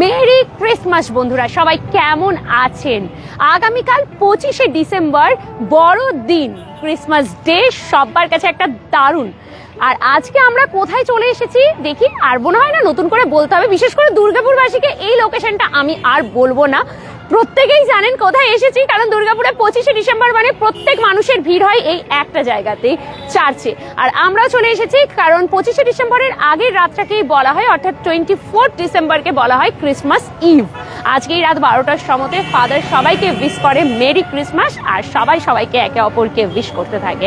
Merry Christmas বন্ধুরা, সবাই কেমন আছেন? আগামীকাল পঁচিশে ডিসেম্বর বড় দিন ক্রিসমাস ডে সবার কাছে একটা দারুণ। আর আজকে আমরা কোথায় চলে এসেছি, দেখি, আর মনে হয় না নতুন করে বলতে হবে, বিশেষ করে দুর্গাপুরবাসীকে এই লোকেশনটা আমি আর বলব না। প্রত্যেকেই জানেন কোথায় এসেছি, কারণ দুর্গাপুরে পঁচিশে ডিসেম্বর মানে প্রত্যেক মানুষের ভিড় হয় এই একটা জায়গাতেই চার্চে। আর আমরা চলে এসেছি কারণ পঁচিশে ডিসেম্বরের আগের রাতটাকেই বলা হয়, অর্থাৎ টোয়েন্টি ফোর্থ ডিসেম্বরকে বলা হয় ক্রিসমাস ইভ। আজকে এই রাত বারোটার সময়তে ফাদার সবাইকে উইশ করে, মেরি ক্রিসমাস, আর সবাই সবাইকে একে অপরকে উইশ করতে থাকে,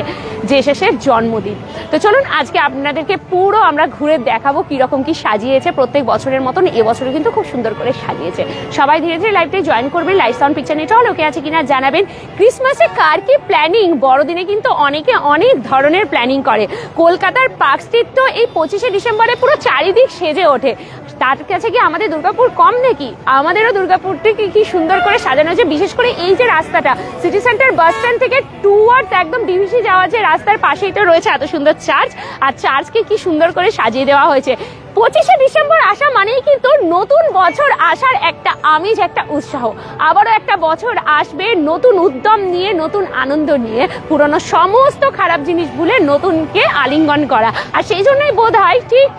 যে শেষের জন্মদিন। তো চলুন, আজকে আপনাদেরকে পুরো আমরা ঘুরে দেখাবো কীরকম কি সাজিয়েছে প্রত্যেক বছরের মতন এবছরে কিন্তু খুব সুন্দর করে সাজিয়েছে। সবাই ধীরে ধীরে লাইভটাই জয়েন করবেন লাইভ সাউন্ড পিকচার নেটও ওকে আছে কিনা জানাবেন। ক্রিসমাসে কার কি প্ল্যানিং? বড়দিনে কিন্তু অনেকে অনেক ধরনের প্ল্যানিং করে। কলকাতার পার্ক স্ট্রিট তো এই পঁচিশে ডিসেম্বরে পুরো চারিদিক সেজে ওঠে। তার কাছে কি আমাদের দুর্গাপুর কম নাকি? আমাদেরও দুর্গাপুরটিকে কি সুন্দর করে সাজানো হয়েছে বিশেষ করে এই যে রাস্তাটা, সিটি সেন্টার বাস স্ট্যান্ড থেকে টুয়ার্ডস একদম ডিভিসি যাওয়া যে রাস্তার পাশেই তো রয়েছে এত সুন্দর চার্চ। আর চার্চকে কি সুন্দর করে সাজিয়ে দেওয়া হয়েছে। পঁচিশে ডিসেম্বর আসা মানেই কিন্তু নতুন বছর আসার একটা আমেজ, একটা উৎসাহ। আবারও একটা বছর আসবে নতুন উদ্যম নিয়ে, নতুন আনন্দ নিয়ে, পুরনো সমস্ত খারাপ জিনিস ভুলে নতুনকে আলিঙ্গন করা। আর সেই জন্যই বোধ হয় ঠিক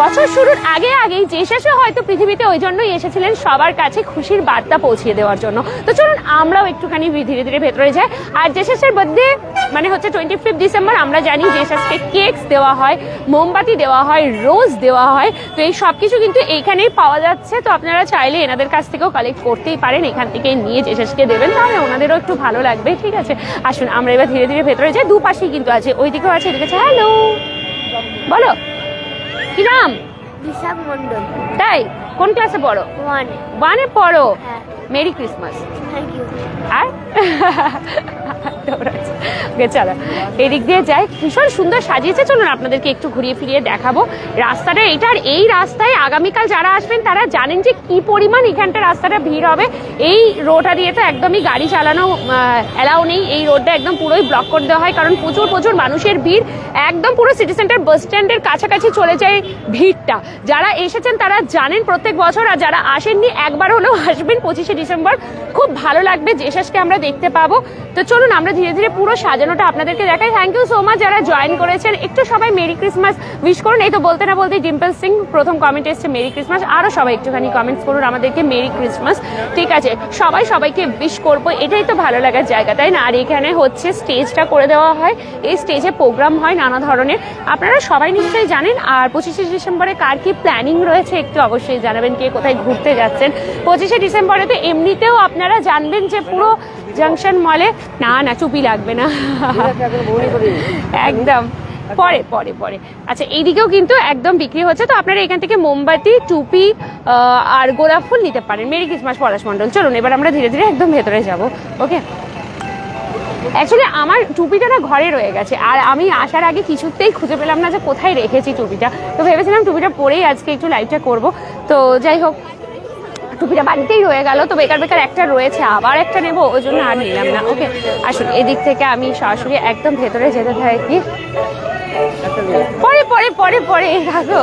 বছর শুরুর আগে আগেই যে শেষে হয়তো পৃথিবীতে ওই জন্যই এসেছিলেন সবার কাছে খুশির বার্তা পৌঁছিয়ে দেওয়ার জন্য। তো চলুন, আমরাও একটুখানি ধীরে ধীরে ভেতরে যাই। আর শেষের মধ্যে মানে হচ্ছে টোয়েন্টি ফিফথ ডিসেম্বর আমরা জানি শেষকে কেকস দেওয়া হয়, মোমবাতি দেওয়া হয় রোজ দেওয়া হয়। তো এই সব কিছু কিন্তু এইখানেই পাওয়া যাচ্ছে। তো আপনারা চাইলে এনাদের কাছ থেকেও কালেক্ট করতেই পারেন, এখান থেকে নিয়ে শেষকে দেবেন, তাহলে ওনাদেরও একটু ভালো লাগবে, ঠিক আছে? আসুন, আমরা এবার ধীরে ধীরে ভেতরে যাই। দুপাশেই কিন্তু আছে, ওইদিকেও আছে, এদিকে আছে। হ্যালো বলো! কি নাম বিশাখ মন্ডল তাই? কোন ক্লাসে পড়ো? ওয়ান। ওয়ানে পড়ো? হ্যাঁ। Merry Christmas. Thank you. আর? চলো। এদিক দিয়ে যাই। ভীষণ সুন্দর সাজিয়েছে। চলুন আপনাদেরকে একটু ঘুরিয়ে ফিরিয়ে দেখাবো। রাস্তাটা এইটার এই রাস্তায় আগামীকাল যারা আসবেন তারা জানেন যে কি পরিমাণ এখানটা রাস্তাটা ভিড় হবে। এই রোডটা দিয়ে তো একদমই গাড়ি চালানো অ্যালাউ নেই। এই রোডটা একদম পুরোই ব্লক করে দেওয়া হয়। কারণ প্রচুর প্রচুর মানুষের ভিড়। একদম পুরো সিটি সেন্টার বাস স্ট্যান্ডের কাছাকাছি চলে যায় ভিড়টা। যারা এসেছেন তারা জানেন প্রত্যেক বছর আর যারা আসেননি, একবার হলেও আসবেন পঁচিশে ডিসেম্বর। খুব ভালো লাগবে, জেসাসকে আমরা দেখতে পাবো। তো চলুন, আমরা ধীরে ধীরে পুরো সাজানোটা আপনাদেরকে দেখাই। থ্যাংক ইউ সো মাচ যারা জয়েন করেছেন। একটু সবাই মেরি ক্রিসমাস উইশ করুন। এই তো বলতে না বলতে ডিম্পল সিং, প্রথম কমেন্ট এসছে মেরি ক্রিসমাস আরও সবাই একটুখানি কমেন্টস করুন আমাদেরকে মেরি ক্রিসমাস ঠিক আছে, সবাই সবাইকে উইশ করব। এটাই তো ভালো লাগার জায়গা, তাই না? আর এখানে হচ্ছে স্টেজটা করে দেওয়া হয়। এই স্টেজে প্রোগ্রাম হয় নানা ধরনের। আপনারা সবাই নিশ্চয়ই জানেন, আর পঁচিশে ডিসেম্বরে কার কি প্ল্যানিং রয়েছে একটু অবশ্যই জানাবেন কে কোথায় ঘুরতে যাচ্ছেন। পঁচিশে ডিসেম্বরে তো এমনিতেও আপনারা জানবেন যে পুরো জাংশন মলে না না, চুপি লাগবে না। একদম। পরে পরে পরে। আচ্ছা এইদিকেও কিন্তু একদম বিক্রি হচ্ছে। তো আপনারা এখান থেকে মোমবাতি, টুপি আর গোলাপ ফুল নিতে পারেন। Merry Christmas, Palash Mondal. চলুন, এবার আমরা ধীরে ধীরে একদম ভেতরে যাব। ওকে? অ্যাকচুয়ালি আমার টুপিটা না ঘরে রয়ে গেছে। আর আমি আসার আগে কিছুতেই খুঁজে পেলাম না যে কোথায় রেখেছি টুপিটা। তো ভেবেছিলাম টুপিটা পরেই আজকে একটু লাইভটা করব। তো যাই হোক, টুপিটা বাড়িতেই রয়ে গেল। তো বেকার বেকার একটা রয়েছে, আবার একটা নেব, ওই জন্য আর নিলাম না। ওকে আসুন, এদিক থেকে আমি সরাসরি একদম ভেতরে যেতে থাকি। পরে পরে পরে পরে থাকো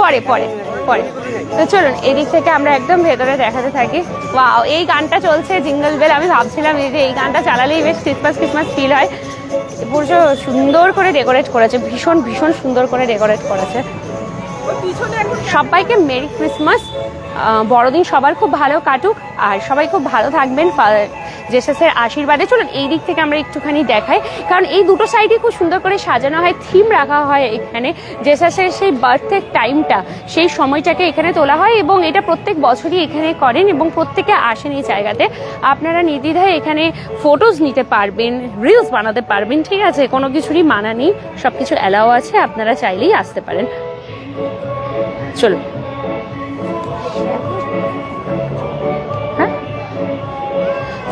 পরে পরে। পরে। তো চলুন, এদিক থেকে আমরা একদম ভেতরে দেখাতে থাকি। ওয়াও এই গানটা চলছে জিঙ্গল বেল আমি ভাবছিলাম এই যে এই গানটা চালালেই বেশ ক্রিসমাস ক্রিসমাস ফিল হয়। পুরো সুন্দর করে ডেকোরেট করেছে, ভীষণ ভীষণ সুন্দর করে ডেকোরেট করেছে। সবাইকে মেরি ক্রিসমাস। বড়দিন সবার খুব ভালো কাটুক। আর সবাই খুব ভালো থাকবেন। জেসাসের আশীর্বাদে। চলুন, এই দিক থেকে আমরা একটুখানি দেখাই। কারণ এই দুটো সাইডে খুব সুন্দর করে সাজানো হয় থিম রাখা হয় এখানে। জেসাসের সেই বার্থের টাইমটা সেই সময়টাকে এখানে তোলা হয় এবং এটা প্রত্যেক বছরই এখানে করেন এবং প্রত্যেকে আসেন এই জায়গাতে। আপনারা নির্দ্বিধায় এখানে ফটোজ নিতে পারবেন রিলস বানাতে পারবেন, ঠিক আছে? কোনো কিছুরই মানা নেই। সব কিছু অ্যালাও আছে। আপনারা চাইলেই আসতে পারেন। চলুন হ্যাঁ?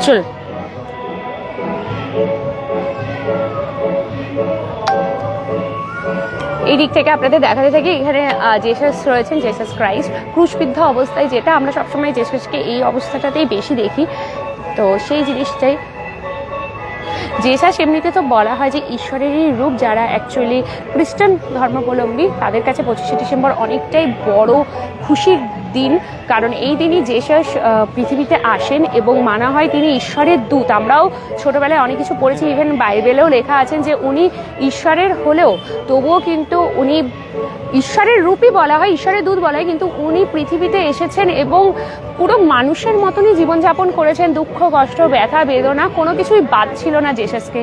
চলুন এই দিক থেকে আপনাদের দেখাতে থাকি, এখানে জেসাস রয়েছেন জেসাস ক্রাইস্ট ক্রুশবিদ্ধ অবস্থায় যেটা আমরা সবসময় জেসাসকে এই অবস্থাটাতেই বেশি দেখি। তো সেই জিনিসটাই জেসাস এমনিতে তো বলা হয় যে ঈশ্বরেরই রূপ যারা অ্যাকচুয়ালি খ্রিস্টান ধর্মাবলম্বী, তাদের কাছে পঁচিশে ডিসেম্বর অনেকটাই বড় খুশির দিন, কারণ এই দিনই জেসাস পৃথিবীতে আসেন এবং মানা হয় তিনি ঈশ্বরের দূত। আমরাও ছোটবেলায় অনেক কিছু পড়েছি ইভেন বাইবেলেও লেখা আছেন যে উনি ঈশ্বরের হলেও, তবুও কিন্তু উনি ঈশ্বরের রূপই বলা হয়, ঈশ্বরের দূত বলা হয়, কিন্তু উনি পৃথিবীতে এসেছেন এবং পুরো মানুষের মতনই জীবনযাপন করেছেন। দুঃখ, কষ্ট, ব্যথা, বেদনা, কোনো কিছুই বাদ ছিল না জেসাসকে,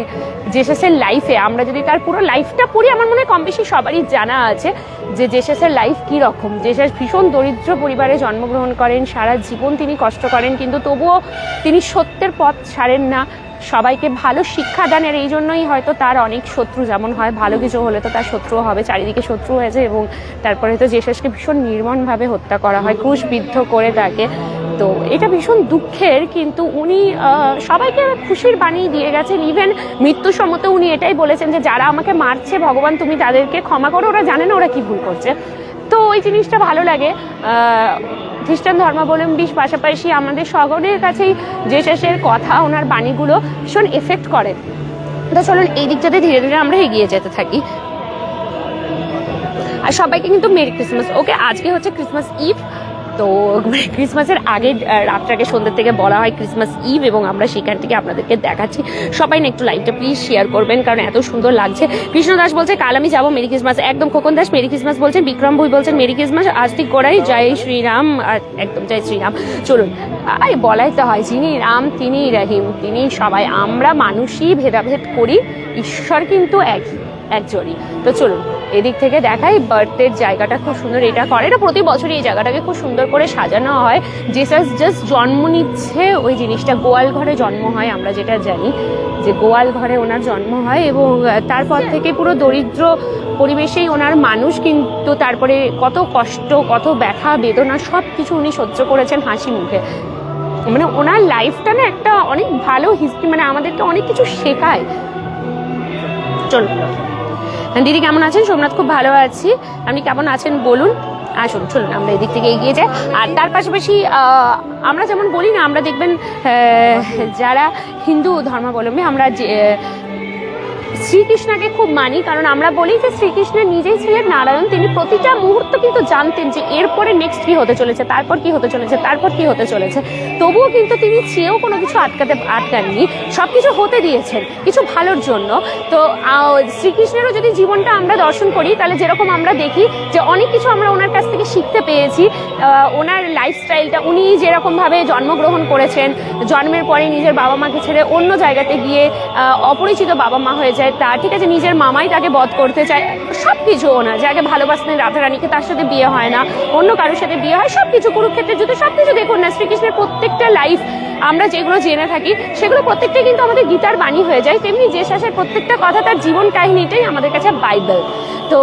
জেসাসের লাইফে আমরা যদি তার পুরো লাইফটা পড়ি, আমার মনে হয় কম বেশি সবারই জানা আছে যে জেসাসের লাইফ কী রকম জেসাস ভীষণ দরিদ্র পরিবারে জন্মগ্রহণ করেন, সারা জীবন তিনি কষ্ট করেন, কিন্তু তবুও তিনি সত্যের পথ ছাড়েন না। সবাইকে ভালো শিক্ষা দানের এই জন্যই হয়তো তার অনেক শত্রু যেমন হয়, ভালো কিছু হলে তো তার শত্রু হবে, চারিদিকে শত্রু হয়েছে এবং তারপরে তো জেসাসকে ভীষণ নির্মমভাবে হত্যা করা হয়, ক্রুশবিদ্ধ করে তাকে। তো এটা ভীষণ দুঃখের, কিন্তু উনি সবাইকে খুশির বাণী দিয়ে গেছেন। ইভেন মৃত্যু সম্মত উনি এটাই বলেছেন যে, যারা আমাকে মারছে, ভগবান তুমি তাদেরকে ক্ষমা করো, ওরা জানে না ওরা কি ভুল করছে। তো ওই জিনিসটা ভালো লাগে। খ্রিস্টান ধর্মাবলম্বী পাশাপাশি আমাদের সকলের কাছেই শেষের কথা, ওনার বাণীগুলো ভীষণ এফেক্ট করে। তো চলুন এই দিকটাতে ধীরে ধীরে আমরা এগিয়ে যেতে থাকি। আর সবাইকে কিন্তু মেরি ক্রিসমাস। ওকে, আজকে হচ্ছে ক্রিসমাস ইভ। তো মানে ক্রিসমাসের আগে রাতটাকে সন্ধ্যের থেকে বলা হয় ক্রিসমাস ইভ এবং আমরা সেখান থেকে আপনাদেরকে দেখাচ্ছি। সবাই না একটু লাইভটা প্লিজ শেয়ার করবেন, কারণ এত সুন্দর লাগছে। কৃষ্ণ দাস বলছে, কাল আমি যাব, মেরি ক্রিসমাস। একদম খোকন দাস, মেরি ক্রিসমাস বলছেন, বিক্রম ভুই বলছেন, মেরি ক্রিসমাস আজকে গোড়াই জয় শ্রীরাম। একদম জয় শ্রীরাম। চলুন, আরে বলাই তো হয়, যিনি রাম তিনি রহিম তিনি সবাই। আমরা মানুষই ভেদাভেদ করি, ঈশ্বর কিন্তু একই। একজনই তো চলুন, এদিক থেকে দেখাই বার্থের জায়গাটা খুব সুন্দর, এটা করে না, প্রতি বছরই এই জায়গাটাকে খুব সুন্দর করে সাজানো হয়। জেসাস জাস্ট জন্ম নিচ্ছে, ওই জিনিসটা গোয়াল ঘরে জন্ম হয়, আমরা যেটা জানি যে গোয়াল ঘরে ওনার জন্ম হয় এবং তারপর থেকে পুরো দরিদ্র পরিবেশেই ওনার মানুষ, কিন্তু তারপরে কত কষ্ট, কত ব্যথা, বেদনা সব কিছু উনি সহ্য করেছেন হাসি মুখে। মানে ওনার লাইফটা না একটা অনেক ভালো হিস্ট্রি মানে আমাদেরকে অনেক কিছু শেখায়। চলুন। দিদি কেমন আছেন? সোমনাথ খুব ভালো আছি। আপনি কেমন আছেন বলুন? আসুন, চলুন, আমরা এদিক থেকে এগিয়ে যাই। আর তার পাশাপাশি আমরা যেমন বলি না, আমরা দেখবেন যারা হিন্দু ধর্মাবলম্বী, আমরা শ্রীকৃষ্ণকে খুব মানি, কারণ আমরা বলি যে শ্রীকৃষ্ণ নিজেই ছিলেন নারায়ণ। তিনি প্রতিটা মুহূর্ত কিন্তু জানতেন যে এরপরে নেক্সট কি হতে চলেছে, তারপর কি হতে চলেছে, তারপর কি হতে চলেছে। তবুও কিন্তু তিনি চেয়েও কোনো কিছু আটকাতে, আটকাননি। সব কিছু হতে দিয়েছেন, কিছু ভালোর জন্য। তো শ্রীকৃষ্ণেরও যদি জীবনটা আমরা দর্শন করি, তাহলে যেরকম আমরা দেখি যে অনেক কিছু আমরা ওনার কাছ থেকে শিখতে পেয়েছি। ওনার লাইফস্টাইলটা উনি যেরকমভাবে জন্মগ্রহণ করেছেন, জন্মের পরে নিজের বাবা মাকে ছেড়ে অন্য জায়গাতে গিয়ে অপরিচিত বাবা মা হয়ে যায় তা ঠিক আছে, নিজের মামাই তাকে বধ করতে চায় সব কিছু ওনার, যাকে ভালোবাসতেন রাধারানীকে তার সাথে বিয়ে হয় না, অন্য কারোর সাথে বিয়ে হয় সব কিছু কুরুক্ষেত্রের যুদ্ধ সব কিছু দেখুন না, শ্রীকৃষ্ণের প্রত্যেকটা লাইফ আমরা যেগুলো জেনে থাকি, সেগুলো প্রত্যেকটাই কিন্তু আমাদের গীতার বাণী হয়ে যায়। তেমনি যে শাসের প্রত্যেকটা কথা তার জীবন কাহিনীটাই আমাদের কাছে বাইবেল। তো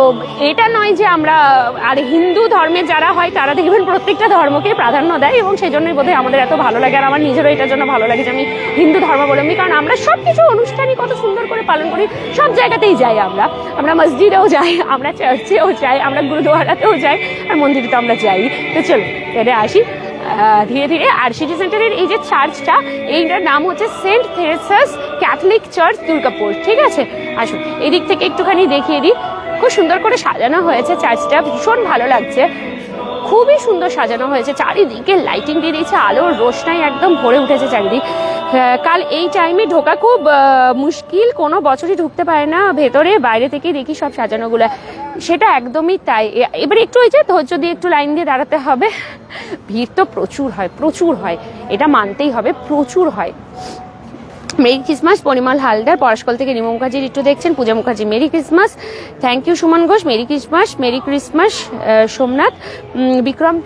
এটা নয় যে আমরা, আর হিন্দু ধর্মের যারা হয়, তারা দেখবেন প্রত্যেকটা ধর্মকে প্রাধান্য দেয় এবং সেই জন্যই বোধহয় আমাদের এত ভালো লাগে। আর আমার নিজেরও এটার জন্য ভালো লাগে যে আমি হিন্দু ধর্মাবলম্বী কারণ আমরা সব কিছু অনুষ্ঠানই কত সুন্দর করে পালন করি, সব জায়গাতেই যাই আমরা। আমরা মসজিদেও যাই, আমরা চার্চেও যাই, আমরা গুরুদুয়ারাতেও যাই, আর মন্দিরে তো আমরা যাই তো চলো এটা আসি। ধীরে ধীরে। আর সিটি সেন্টারের এই যে চার্চটা, এইটার নাম হচ্ছে saint Theresa's Catholic church Durgapur. ঠিক আছে? আসুন এই দিক থেকে একটুখানি দেখিয়ে দিই। খুব সুন্দর করে সাজানো হয়েছে চার্চটা, ভীষণ ভালো লাগছে। খুবই সুন্দর সাজানো হয়েছে, চারিদিকে লাইটিং দিয়ে দিয়েছে, আলোর রোশনাই একদম ভরে উঠেছে চারিদিক। কাল এই টাইমে ঢোকা খুব মুশকিল। কোনো বছরই ঢুকতে পারে না। ভেতরে, বাইরে থেকে দেখি সব সাজানোগুলো। সেটা একদমই তাই। এবারে একটু ওই যে ধৈর্য দিয়ে একটু লাইন দিয়ে দাঁড়াতে হবে। ভিড় তো প্রচুর হয় প্রচুর হয়। এটা মানতেই হবে, প্রচুর হয়। মেরি ক্রিসমাস, পরিমল হালদার, পরশকল থেকে রিমা মুখার্জি একটু দেখছেন। Puja Mukherjee, merry Christmas. Thank you Suman Ghosh. Merry Christmas merry Christmas Somnath. Bikram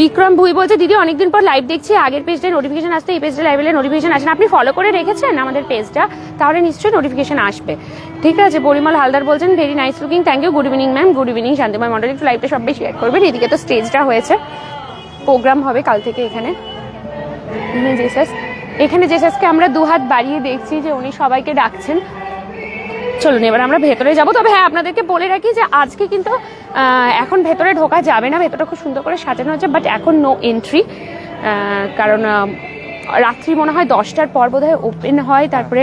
Bikram Bhui বলছে, দিদি, অনেকদিন পর লাইভ দেখছি, আগের পেজটা নোটিফিকেশন আসতে এই পেজটা লাইভে নোটিফিকেশন আসে না। আপনি ফলো করে রেখেছেন আমাদের পেজটা তাহলে নিশ্চয়ই নোটিফিকেশন আসবে। ঠিক আছে, পরিমল হালদার বলছেন very nice looking thank you good evening ma'am good evening Shantimoy Mondal একটু লাইভটা সবাই শেয়ার করবেন, এদিকে তো স্টেজটা হয়েছে। প্রোগ্রাম হবে কাল থেকে এখানে। জেসাস এখানে জেসাসকে আমরা দুহাত বাড়িয়ে দেখছি যে উনি সবাইকে ডাকছেন। চলুন, এবার আমরা ভেতরে যাব। তবে হ্যাঁ আপনাদেরকে বলে রাখি যে আজকে কিন্তু এখন ভেতরে ঢোকা যাবে না। ভেতরটা খুব সুন্দর করে সাজানো হচ্ছে বাট এখন নো এন্ট্রি কারণ রাত্রি মনে হয় দশটার পর বোধহয় ওপেন হয়, তারপরে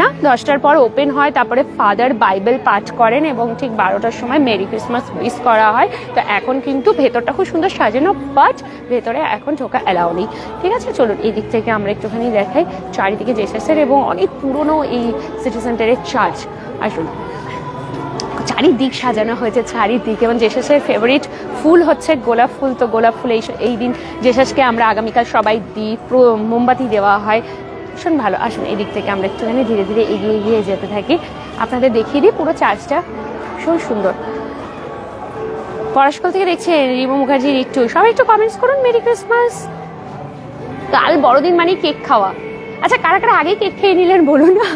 না, দশটার পর ওপেন হয়, তারপরে ফাদার বাইবেল পাঠ করেন এবং ঠিক বারোটার সময় মেরি ক্রিসমাস উইস করা হয়। তো এখন কিন্তু ভেতরটা খুব সুন্দর সাজানো বাট ভেতরে এখন ঢোকা অ্যালাউ নেই। ঠিক আছে, চলুন এই দিক থেকে আমরা একটুখানি দেখাই চারিদিকে জেসাসের এবং অনেক পুরনো এই সিটি সেন্টারের চার্চ আসুন। চারিদিক সাজানো হয়েছে, চারিদিক এবং জেসাসের ফেভারিট ফুল হচ্ছে গোলাপ ফুল, তো গোলাপ ফুল এই এই দিন জেসাসকে আমরা আগামীকাল সবাই দিই মোমবাতি দেওয়া হয়। ভীষণ ভালো। আসুন এই দিক থেকে আমরা একটুখানি ধীরে ধীরে এগিয়ে এগিয়ে যেতে থাকি। আপনাদের দেখিয়ে দিই পুরো চার্চটা। ভীষণ সুন্দর। পড়াশোনা থেকে দেখছে রিমু মুখার্জির একটু সবাই একটু কমেন্টস করুন, মেরি ক্রিসমাস। কাল বড়দিন মানে কেক খাওয়া। আচ্ছা কারা কারা আগে কেক খেয়ে নিলেন বলুন না?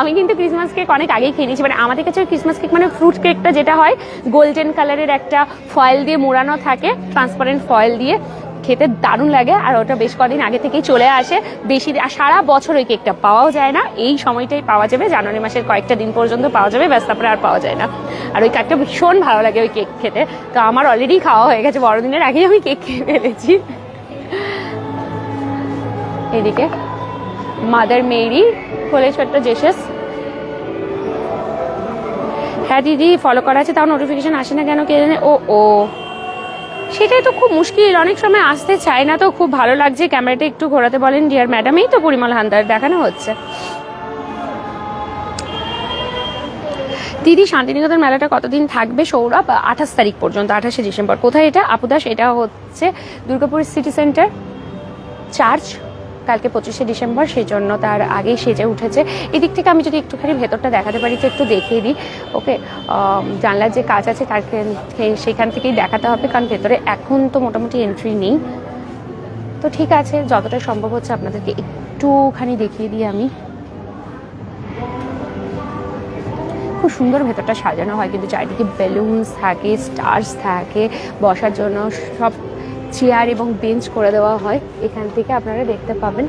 আমি কিন্তু ক্রিসমাস কেক অনেক আগেই খেয়ে নিয়েছি মানে আমাদের কাছে ক্রিসমাস কেক মানে ফ্রুট কেকটা যেটা হয় গোল্ডেন কালারের একটা ফয়েল দিয়ে মোড়ানো থাকে ট্রান্সপারেন্ট ফয়েল দিয়ে, খেতে দারুণ লাগে, আর ওটা বেশ কদিন আগে থেকেই চলে আসে। বেশি সারা বছর ওই কেকটা পাওয়াও যায় না, এই সময়টাই পাওয়া যাবে, জানুয়ারি মাসের কয়েকটা দিন পর্যন্ত পাওয়া যাবে, ব্যাস, তারপরে আর পাওয়া যায় না। আর ওই কেকটা ভীষণ ভালো লাগে ওই কেক খেতে। তো আমার অলরেডি খাওয়া হয়ে গেছে, বড়দিনের আগেই আমি কেক খেয়ে ফেলেছি। এদিকে মাদার মেরি ছোট্ট জেসাস। হ্যাঁ দিদি ফলো করা আছে, তাও নোটিফিকেশান আসে না কেন কে জানে ও ও। সেটাই তো খুব মুশকিল, অনেক সময় আসতে চায় না তো, খুব ভালো লাগছে, ক্যামেরাটা একটু ঘোরাতে বলেন ডিয়ার ম্যাডাম এই তো পরিমল হান্দার দেখানো হচ্ছে। দিদি, শান্তিনিকেতন মেলাটা কতদিন থাকবে? সৌরভ, আঠাশ তারিখ পর্যন্ত, আঠাশে ডিসেম্বর। কোথায় এটা? আপুদাস, এটা হচ্ছে দুর্গাপুর সিটি সেন্টার চার্চ কালকে পঁচিশে ডিসেম্বর সেই জন্য তার আগেই সেজে উঠেছে। এদিক থেকে আমি যদি একটুখানি ভেতরটা দেখাতে পারি, তো একটু দেখিয়ে দিই। ওকে জানলার যে কাজ আছে, তার সেখান থেকেই দেখাতে হবে, কারণ ভেতরে এখন তো মোটামুটি এন্ট্রি নেই। তো ঠিক আছে, যতটা সম্ভব হচ্ছে আপনাদেরকে একটুখানি দেখিয়ে দিই আমি। খুব সুন্দর ভেতরটা সাজানো হয়, কিন্তু চারিদিকে বেলুনস থাকে স্টার্স থাকে, বসার জন্য সব চেয়ার এবং বেঞ্চ করে দেওয়া হয়। এখান থেকে আপনারা দেখতে পাবেন।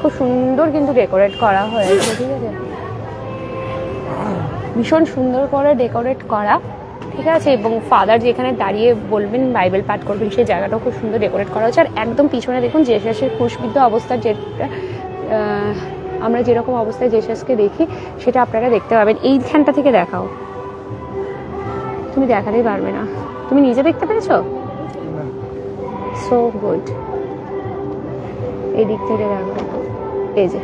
খুব সুন্দর কিন্তু ডেকোরেট করা হয়েছে, ঠিক আছে? ভীষণ সুন্দর করে ডেকোরেট করা, ঠিক আছে? এবং ফাদার যেখানে দাঁড়িয়ে বলবেন, বাইবেল পাঠ করবেন, সেই জায়গাটাও খুব সুন্দর ডেকোরেট করা হচ্ছে আর একদম পিছনে দেখুন, জেসাসের ক্রুশবিদ্ধ অবস্থার যেটা আমরা যেরকম অবস্থায় জেসাসকে দেখি, সেটা আপনারা দেখতে পাবেন। এইখানটা থেকে দেখাও। তুমি দেখাতেই পারবে না। তুমি নিজে দেখতে পেরেছ? সো গুড এই দিক থেকে দেখো। এই যে।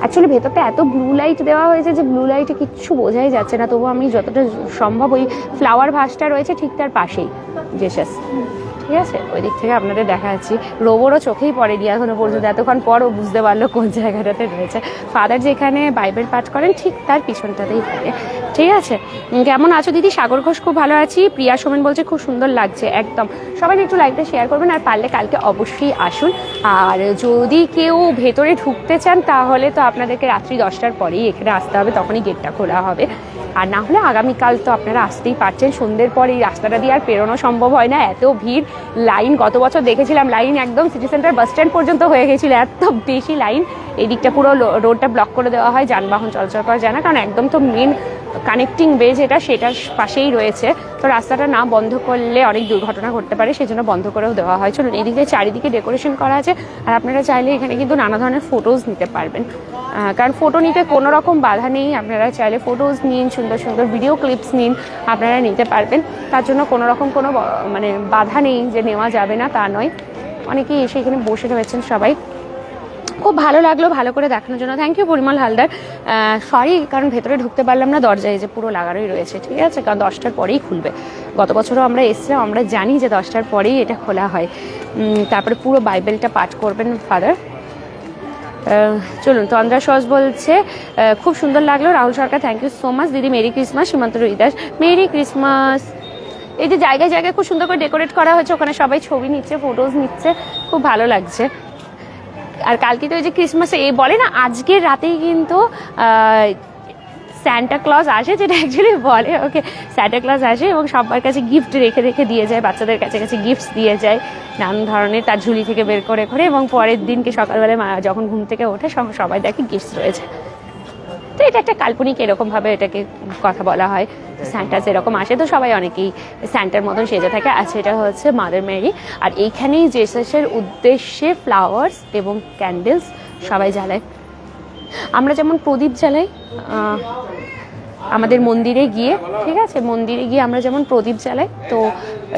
অ্যাকচুয়ালি ভেতরটা এত ব্লু লাইট দেওয়া হয়েছে যে ব্লু লাইটে কিচ্ছু বোঝাই যাচ্ছে না। তবুও আমি যতটা সম্ভব ওই ফ্লাওয়ার ভাসটা রয়েছে ঠিক তার পাশেই। জেসাস ঠিক আছে? ওই দিক থেকে আপনাদের দেখা যাচ্ছি রোবরও চোখেই পড়েনি এখনও পর্যন্ত। এতক্ষণ পরও বুঝতে পারল কোন জায়গাটাতে রয়েছে। ফাদার যেখানে বাইবেল পাঠ করেন, ঠিক তার পিছনটাতেই থাকে। ঠিক আছে? কেমন আছো দিদি? সাগর ঘোষ খুব ভালো আছি। প্রিয়া সোমেন বলছে, খুব সুন্দর লাগছে, একদম। সবাই একটু লাইভটা শেয়ার করবেন আর পারলে কালকে অবশ্যই আসুন। আর যদি কেউ ভেতরে ঢুকতে চান, তাহলে তো আপনাদেরকে রাত্রি দশটার পরেই এখানে আসতে হবে। তখনই গেটটা খোলা হবে। আর না হলে আগামীকাল তো আপনারা আসতেই পারছেন। সন্ধ্যের পর এই রাস্তাটা দিয়ে আর পেরোনো সম্ভব হয় না। এত ভিড়। লাইন গত বছর দেখেছিলাম, লাইন একদম সিটি সেন্টার বাস স্ট্যান্ড পর্যন্ত হয়ে গেছিল। এত বেশি লাইন। এই দিকটা পুরো রোডটা ব্লক করে দেওয়া হয়। যানবাহন চলাচল করা যায় না। কারণ একদম তো মেন কানেক্টিং বে যেটা সেটার পাশেই রয়েছে। তো রাস্তাটা না বন্ধ করলে অনেক দুর্ঘটনা ঘটতে পারে। সেই জন্য বন্ধ করেও দেওয়া হয়। চলুন, এদিকে চারিদিকে ডেকোরেশন করা আছে। আর আপনারা চাইলে এখানে কিন্তু নানা ধরনের ফটোজ নিতে পারবেন। কারণ ফটো নিতে কোনো রকম বাধা নেই। আপনারা চাইলে ফটোজ নিন, সুন্দর সুন্দর ভিডিও ক্লিপস নিন, আপনারা নিতে পারবেন। তার জন্য কোনো রকম কোনো মানে বাধা নেই যে নেওয়া যাবে না, তা নয়। অনেকেই এসে এখানে বসে রয়েছেন সবাই। খুব ভালো লাগল ভালো করে দেখানোর জন্য। Thank you Parimal Haldar. Sorry কারণ ভেতরে ঢুকতে পারলাম না, দরজায় যে পুরো লাগানোই রয়েছে, ঠিক আছে? কারণ দশটার পরেই খুলবে। গত বছরও আমরা এসেছিলাম, আমরা জানি যে দশটার পরেই এটা খোলা হয়। তারপরে পুরো বাইবেলটা পাঠ করবেন ফাদার চলুন তন্দ্রা সস বলছে খুব সুন্দর লাগল। Rahul Sarkar thank you so much দিদি merry Christmas Simanta Ruidas merry Christmas এই যে জায়গায় জায়গায় খুব সুন্দর করে ডেকোরেট করা হয়েছে, ওখানে সবাই ছবি নিচ্ছে ফটোজ নিচ্ছে, খুব ভালো লাগছে। আর কালকে তো ওই যে ক্রিসমাসে এই বলে না, আজকের রাতেই কিন্তু স্যান্টা ক্লজ আসে, যেটা অ্যাকচুয়ালি বলে, ওকে স্যান্টা ক্লজ আসে এবং সবার কাছে গিফট রেখে রেখে দিয়ে যায়, বাচ্চাদের কাছে কাছে গিফটস দিয়ে যায়, নানান ধরনের তার ঝুলি থেকে বের করে করে এবং পরের দিনকে সকালবেলায় যখন ঘুম থেকে ওঠে সবাই দেখে গিফটস রয়েছে। তো এটা একটা কাল্পনিক এরকমভাবে এটাকে কথা বলা হয় স্যান্টাস এরকম আসে, তো সবাই অনেকেই স্যান্টার মতন সেজে থাকে। আর সেটা হচ্ছে মাদার মেরি আর এইখানেই জেসাসের উদ্দেশ্যে ফ্লাওয়ার্স এবং ক্যান্ডেলস সবাই জ্বালায়। আমরা যেমন প্রদীপ জ্বালাই আমাদের মন্দিরে গিয়ে, ঠিক আছে, মন্দিরে গিয়ে আমরা যেমন প্রদীপ জ্বালাই, তো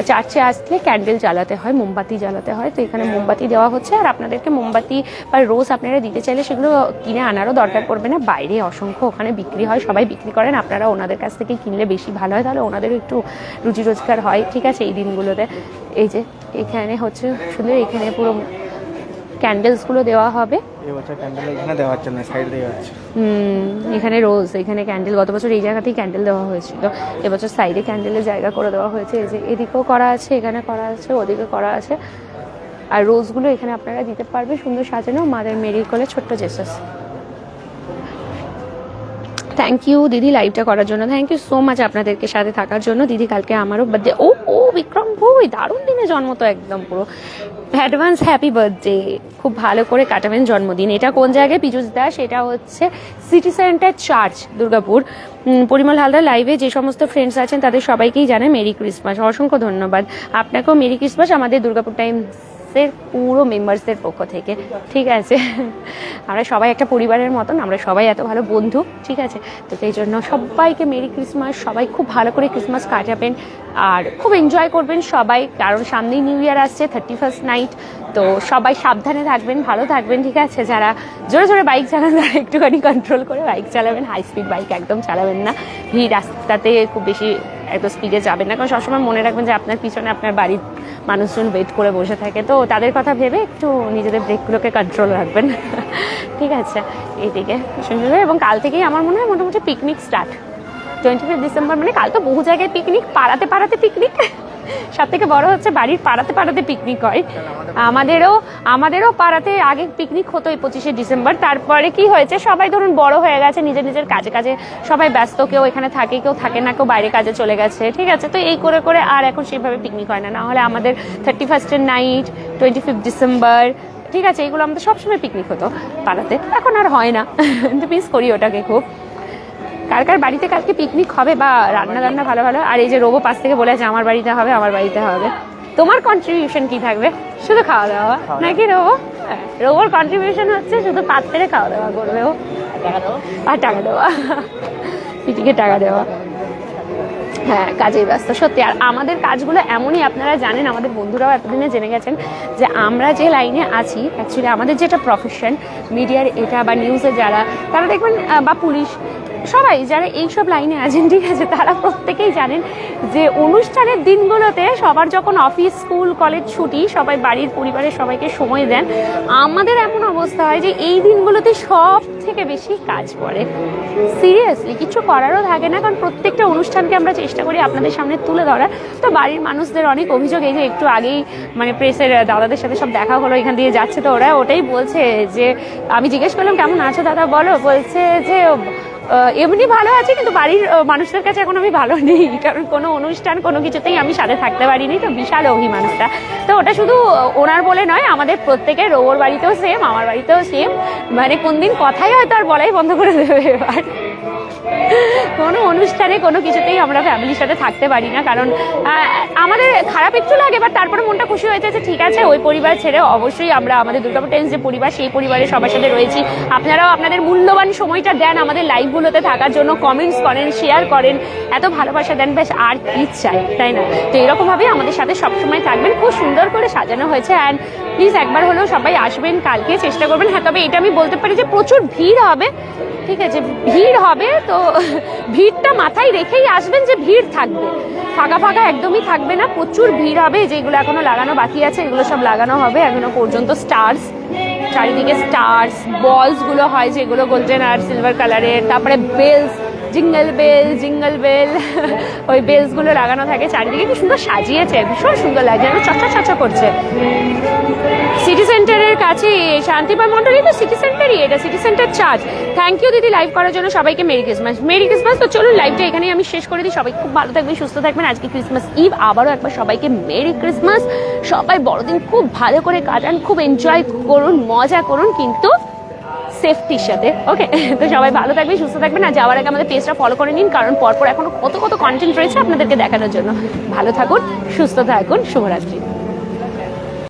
চার্চে আসলে ক্যান্ডেল জ্বালাতে হয়, মোমবাতি জ্বালাতে হয়, তো এখানে মোমবাতি দেওয়া হচ্ছে। আর আপনাদেরকে মোমবাতি বা রোজ আপনারা দিতে চাইলে সেগুলো কিনে আনারও দরকার পড়বে না। বাইরে অসংখ্য ওখানে বিক্রি হয়, সবাই বিক্রি করেন। আপনারা ওনাদের কাছ থেকে কিনলে বেশি ভালো হয়, তাহলে ওনাদেরও একটু রুজি রোজগার হয়, ঠিক আছে, এই দিনগুলোতে। এই যে, এখানে হচ্ছে সুন্দর এখানে পুরো ক্যান্ডেলসগুলো দেওয়া হবে। এবছর ক্যান্ডেল এখানে দেওয়া হচ্ছে না সাইড দেওয়া হচ্ছে। হুম, এখানে রোজ এখানে ক্যান্ডেল গত বছর এই জায়গাতেই ক্যান্ডেল দেওয়া হয়েছিল। এবছর সাইডে ক্যান্ডেলের জায়গা করে দেওয়া হয়েছে। এই যে এদিকেও করা আছে এখানে করা আছে ওদিকে করা আছে। আর রোজগুলো এখানে আপনারা দিতে পারবেন সুন্দর সাজানো মাদের মেরি কোলে ছোট্ট জেসাস থ্যাংক ইউ দিদি লাইভটা করার জন্য। থ্যাংক ইউ সো মাচ আপনাদেরকে সাথে থাকার জন্য। দিদি কালকে আমারও বার্থডে ও ও বিক্রম ভুই দারুণ দিনে জন্ম তো একদম পুরো। Advance happy birthday. খুব ভালো করে কাটাবেন জন্মদিন। এটা কোন জায়গায়? পীযুষ দাস, এটা হচ্ছে city centre church, Durgapur. Parimal Haldar লাইভে যে সমস্ত ফ্রেন্ডস আছেন, তাদের সবাইকেই জানে মেরি ক্রিসমাস। অসংখ্য ধন্যবাদ। আপনাকেও মেরি ক্রিসমাস। আমাদের দুর্গাপুর টাইমস। এর পুরো মেম্বার্সদের পক্ষ থেকে, ঠিক আছে? আমরা সবাই একটা পরিবারের মতন, আমরা সবাই এত ভালো বন্ধু, ঠিক আছে? তো সেই জন্য সবাইকে মেরি ক্রিসমাস, সবাই খুব ভালো করে ক্রিসমাস কাটাবেন, আর খুব এনজয় করবেন সবাই, কারণ সামনেই নিউ ইয়ার আসছে থার্টি ফার্স্ট নাইট তো সবাই সাবধানে থাকবেন, ভালো থাকবেন, ঠিক আছে? যারা জোরে জোরে বাইক চালান, তারা একটুখানি কন্ট্রোল করে বাইক চালাবেন। হাই স্পিড বাইক একদম চালাবেন না। ভিড় রাস্তাতে খুব বেশি এত স্পিডে যাবেন না। কারণ সবসময় মনে রাখবেন যে আপনার পিছনে আপনার বাড়ির মানুষজন ওয়েট করে বসে থাকে। তো তাদের কথা ভেবে একটু নিজেদের ব্রেকগুলোকে কন্ট্রোল রাখবেন। ঠিক আছে? এইদিকে সুন্দর এবং কাল থেকেই আমার মনে হয় মোটামুটি picnic start twenty fifth December মানে কাল তো বহু জায়গায় পিকনিক পাড়াতে পাড়াতে পিকনিক সব থেকে বড় হচ্ছে বাড়ির পাড়াতে পাড়াতে পিকনিক হয়। আমাদেরও আমাদেরও পাড়াতে আগে পিকনিক হতো এই পঁচিশে ডিসেম্বর, তারপরে কি হয়েছে, সবাই ধরুন বড় হয়ে গেছে, নিজের নিজের কাজে কাজে সবাই ব্যস্ত, কেউ এখানে থাকে, কেউ থাকে না, কেউ বাইরে কাজে চলে গেছে, ঠিক আছে? তো এই করে করে আর এখন সেভাবে পিকনিক হয় না। না হলে আমাদের থার্টি ফার্স্টের নাইট টোয়েন্টি ফিফ ডিসেম্বর, ঠিক আছে? এগুলো আমাদের সবসময় পিকনিক হতো পাড়াতে। এখন আর হয় না। মিস করি ওটাকে খুব। কার কার বাড়িতে কালকে পিকনিক হবে বা রান্না রান্না ভালো ভালো আর এই যে রোবো পাশ থেকে বলে আছে আমার বাড়িতে হবে আমার বাড়িতে হবে। তোমার কন্ট্রিবিউশন কি থাকবে? শুধু খাওয়া দাওয়া নাকি রোবো? হ্যাঁ, রোবোর কন্ট্রিবিউশন হচ্ছে শুধু পাত্রে খাওয়া দাওয়া করবে ও। আর টাকা দেওয়া। পিটিকে টাকা দেওয়া। হ্যাঁ কাজেই ব্যস্ত সত্যি। আর আমাদের কাজগুলো এমনই আপনারা জানেন আমাদের বন্ধুরাও এতদিনে জেনে গেছেন যে আমরা যে লাইনে আছি অ্যাকচুয়ালি আমাদের যেটা প্রফেশন মিডিয়ার এটা বা নিউজে যারা তারা দেখবেন বা পুলিশ সবাই যারা এইসব লাইনে আছেন, ঠিক আছে, তারা প্রত্যেকেই জানেন যে অনুষ্ঠানের দিনগুলোতে সবার যখন অফিস স্কুল কলেজ ছুটি, সবাই বাড়ির পরিবারের সবাইকে সময় দেন। আমাদের এমন অবস্থা হয় যে এই দিনগুলোতে সব থেকে বেশি কাজ পড়ে। সিরিয়াসলি কিছু করারও থাকে না, কারণ প্রত্যেকটা অনুষ্ঠানকে আমরা চেষ্টা করি আপনাদের সামনে তুলে ধরার। তো বাড়ির মানুষদের অনেক অভিযোগ এই যে একটু আগেই মানে প্রেসের দাদাদের সাথে সব দেখা হলো, এখান দিয়ে যাচ্ছে, তো ওরা ওটাই বলছে যে, আমি জিজ্ঞেস করলাম, কেমন আছো দাদা? বলো। বলছে যে এমনি ভালো আছে, কিন্তু বাড়ির মানুষদের কাছে এখন আমি ভালো নেই, কারণ কোনো অনুষ্ঠান, কোনো কিছুতেই আমি সাথে থাকতে পারিনি, তো বিশাল অভিমানটা তো ওটা শুধু ওনার বলে নয়, আমাদের প্রত্যেকের রোবর বাড়িতেও সেম আমার বাড়িতেও সেম মানে কোন দিন কথাই হয়তো আর বলাই বন্ধ করে দেবে এবার। কোনো অনুষ্ঠানে কোনো কিছুতেই আমরা ফ্যামিলির সাথে থাকতে পারি না, কারণ আমাদের খারাপ একটু লাগে বাট তারপরে মনটা খুশি হয়েছে যে ঠিক আছে, ওই পরিবার ছেড়ে অবশ্যই আমরা আমাদের দুর্গাপুর টাইমস যে পরিবার, সেই পরিবারের সবার সাথে রয়েছি। আপনারাও আপনাদের মূল্যবান সময়টা দেন আমাদের লাইভগুলোতে থাকার জন্য কমেন্টস করেন শেয়ার করেন, এত ভালোবাসা দেন বেশ আর কি চাই, তাই না? তো এরকমভাবেই আমাদের সাথে সবসময় থাকবেন, খুব সুন্দর করে সাজানো হয়েছে অ্যান্ড প্লিজ একবার হলেও সবাই আসবেন, কালকে চেষ্টা করবেন। হ্যাঁ তবে এটা আমি বলতে পারি যে প্রচুর ভিড় হবে, ঠিক আছে, ভিড় হবে তো ভিড়টা মাথায় রেখেই আসবেন যে ভিড় থাকবে। ফাঁকা ফাঁকা একদমই থাকবে না, প্রচুর ভিড় হবে যেগুলো এখনও লাগানো বাকি আছে, এগুলো সব লাগানো হবে। এখনও পর্যন্ত স্টার্স চারিদিকে স্টার্স বলসগুলো হয় যেগুলো গোল্ডেন আর সিলভার কালারের তারপরে bells jingle bell jingle bell. ওই বেলসগুলো লাগানো থাকে, চারিদিকে কি সুন্দর সাজিয়েছে, ভীষণ সুন্দর লাগছে একদম চচ্চা চচ্চা করছে। সিটি সেন্টারের কাছে শান্তিপাল মন্ডলী তো সিটি সেন্টারই এটা city centre church thank you দিদি লাইভ করার জন্য সবাইকে মেরি ক্রিসমাস মেরি ক্রিসমাস তো চলুন লাইভটা এখানেই আমি শেষ করে দিই। সবাই খুব ভালো থাকবেন, সুস্থ থাকবেন। আজকে ক্রিসমাস ইভ আবারও একবার সবাইকে মেরি ক্রিসমাস সবাই বড়দিন খুব ভালো করে কাটান, খুব এনজয় করুন, মজা করুন, কিন্তু সেফটির সাথে। ওকে তো সবাই ভালো থাকবে, সুস্থ থাকবে না, যাওয়ার আগে আমাদের পেজটা ফলো করে নিন, কারণ পরপর এখনও কত কত কন্টেন্ট রয়েছে আপনাদেরকে দেখানোর জন্য। ভালো থাকুন, সুস্থ থাকুন, শুভরাত্রি।